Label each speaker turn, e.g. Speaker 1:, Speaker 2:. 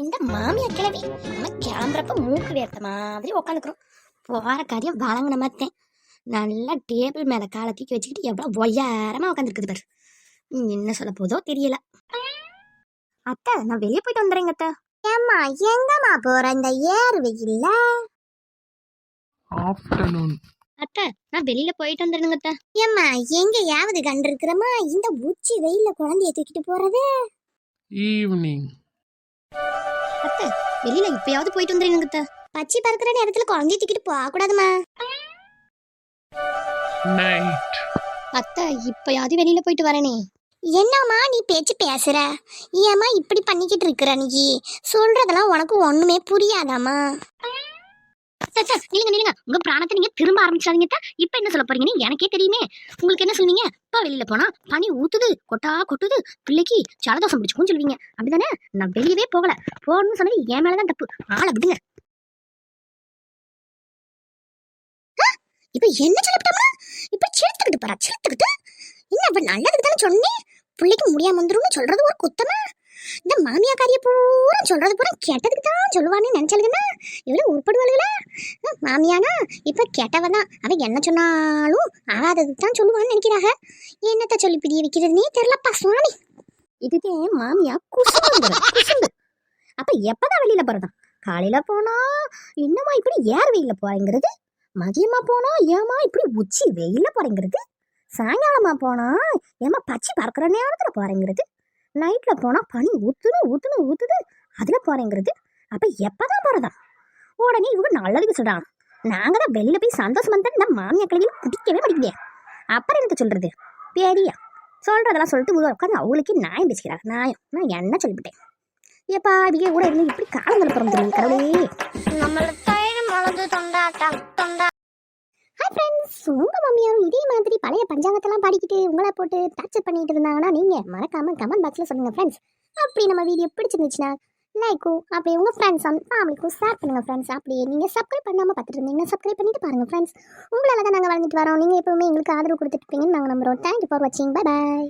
Speaker 1: இந்த மாமியா கிளவி நம்ம கிளம்புறப்ப மூக்கு வேர்த்த மாதிரி உட்காந்துக்கிறோம் போகிற காரியம் வழங்கின மாத்தேன் நல்லா டேபிள் மேலே காலை தூக்கி வச்சுக்கிட்டு எவ்வளோ ஒய்யாரமாக உட்காந்துருக்குது பாரு. என்ன சொல்ல போதோ தெரியல. அத்தை நான் வெளியே போயிட்டு வந்துடுறேங்க அத்தை. ஏம்மா எங்கம்மா போற? இந்த ஏர் வெயில்ல
Speaker 2: ஆஃப்டர்நூன்.
Speaker 1: அத்தை நான் வெளியில போயிட்டு வந்துடுங்க அத்தை. ஏம்மா எங்கேயாவது கண்டிருக்கிறமா? இந்த உச்சி வெயில்ல குழந்தைய தூக்கிட்டு போறது?
Speaker 2: ஈவினிங்.
Speaker 1: அத்தை வெளியில இப்பயாவது போயிட்டு வந்துடுங்க அத்தை பச்சி பறக்கிற நேரத்துல குழந்தைய தூக்கிட்டு போக கூடாதுமா
Speaker 2: நைட்.
Speaker 1: அத்தை இப்பயாவது வெளியில போயிட்டு வரேனே. என்னம்மா நீ பேச்சு பேசுற? ஏம்மா இப்படி பண்ணிக்கிட்டு இருக்கிற நீ? சொல்றதெல்லாம் உனக்கு ஒண்ணுமே புரியாதாம்மா. நில்லுங்க நில்லுங்க உங்க பிராணத்தை நீங்க திரும்ப ஆரம்பிச்சாதீங்க இப்ப என்ன சொல்ல போறீங்கன்னு எனக்கே தெரியுமே. உங்களுக்கு என்ன சொல்லுவீங்க இப்ப வெளியில போனா பனி ஊத்துது கொட்டா கொட்டுது. பிள்ளைக்கு ஜலதோஷம் பிடிச்சுக்கும் சொல்லுவீங்க. அப்படிதானே? நான் வெளியவே போகல. போகணும்னு சொன்னது என் மேலதான் தப்பு. ஆளை விடுங்க. இப்ப என்ன சொல்லிவிட்டோம்னா இப்ப சேர்த்துக்கிட்டு போறா சேர்த்துக்கிட்டு. என்ன அப்ப நல்லதுக்கு தானே சொன்னேன் பிள்ளைக்கு முடியாம வந்துரும்னு சொல்றது ஒரு குத்தமா? இந்த மாமியா காரிய பூரா சொல்றது பூரா கெட்டதுக்கு தான் சொல்லுவான்னு நினைச்சாலுங்கன்னா இவ்வளவு உருப்படுவாளுங்களா மாமியானா? இப்போ கெட்டவ தான் அவன் என்ன சொன்னாலும் ஆகாதது தான் சொல்லுவான்னு நினைக்கிறாங்க என்னத்த சொல்லி பிரிய வைக்கிறதுனே தெரிலப்பா சுவாமி இதுதே மாமியா குசும்பு குசும்பு. அப்ப எப்பதான் வெளியில போறதா காலையில போனா என்னம்மா இப்படி ஏர் வெயிலில் போறேங்கிறது? மதியமா போனா ஏமா இப்படி உச்சி வெயிலில் போறேங்கிறது? சாயங்காலமா போனா ஏமா பச்சை பறக்கிற நேரத்துல போறேங்கிறது? நைட்ல போனா பனி ஊத்துது ஊத்துது ஊத்துது அதுல போறேங்கிறது? அப்ப எப்பதான் போறதா உடனே இவங்க நல்லதுக்கு சொல்றாங்க. நாங்க தான் வெளியில போய் சந்தோஷமா இருந்தா இந்த மாமியா கிழவியில பிடிக்கவே மாட்டேங்குதே. அப்புறம் எனக்கு சொல்றது? பெரியா. சொல்றதெல்லாம் சொல்லிட்டு உட்காந்து அவளுக்கு நியாயம் பேசிக்கிறாங்க நியாயம். நான் என்ன சொல்லிவிட்டேன்? ஏப்பா இவங்க கூட இருந்து இப்படி காலம் கலப்புறம் தெரியும் கடவுளே?
Speaker 3: நம்மள தயிர் மிளகு தொண்டாட்டம் தொண்டா
Speaker 1: ஹாய் ஃப்ரெண்ட்ஸ் உங்க மம்மியாரும் இதே மாதிரி பழைய பஞ்சாங்கத்தெல்லாம் பாடிக்கிட்டு உங்களை போட்டு டார்ச்சர் பண்ணிட்டு இருந்தாங்கன்னா நீங்க மறக்காம கமெண்ட் பாக்ஸ்ல சொல்லுங்க ஃப்ரெண்ட்ஸ் அப்படி நம்ம வீடியோ பிடிச்சிருந்துச்சுன்னா லைக்கும் அப்படி உங்கள் ஃப்ரெண்ட்ஸ் ஃபேமிலிக்கும் ஷேர் பண்ணுங்கள் ஃப்ரெண்ட்ஸ் அப்படியே நீங்கள் சப்ஸ்கிரைப் பண்ணாம பார்த்துட்டு இருந்தீங்கன்னா சப்ஸ்கிரைப் பண்ணிட்டு பாருங்கள் ஃப்ரெண்ட்ஸ் உங்களால் தான் நாங்கள் வளர்ந்துட்டு வரோம். நீங்கள் எப்பவுமே எங்களுக்கு ஆதரவு கொடுத்துட்டு இருப்பீங்கன்னு நாங்கள் நம்புறோம். தேங்க்யூ ஃபார் வாட்சிங் பை பாய்